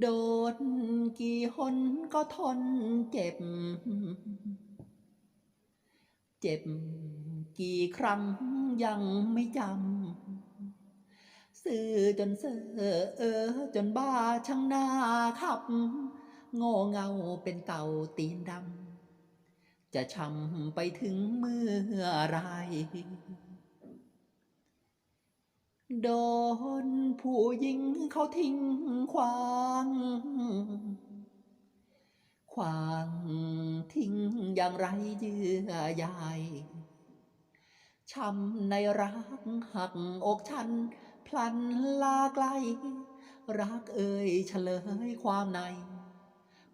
โดนกี่หนก็ทนเจ็บ เจ็บกี่ครั้งยังไม่จำซื่อจนเซ่อเออ จนบ้าช่างหน้าขับ โง่เงาเป็นเต่าตีนดำ จะช้ำไปถึงเมื่อไร โดนผู้หญิงเขาทิ้งควาง ควางทิ้งอย่างไรเยื่อใยช้ำในรักหักอกฉัน พลันลาไกล รักเอ่ยเฉลยความใน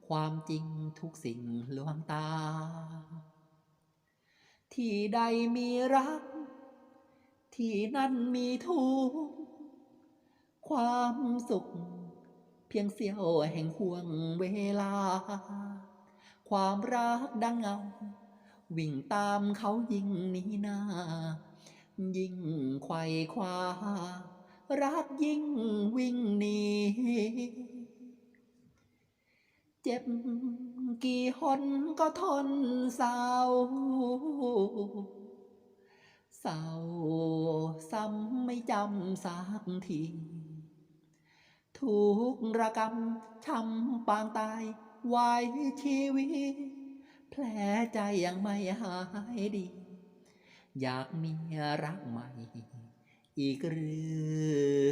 ความจริงทุกสิ่งลวงตา ที่ใดมีรัก ที่นั่นมีทุก ความสุข เพียงเสี้ยวแห่งห่วงเวลา ความรักดังเงา วิ่งตามเขายิ่งหนี้น้ายิ่งไขว่คว้ารักยิ่งวิ่งหนีเจ็บกี่หนก็ทนเศร้าเศร้าซ้ำไม่จำสักที ทุกระกรรมช้ำปางตายไว้ชีวิต แผลใจยังไม่หายดี อยากมีรักใหม่ อีกหรือ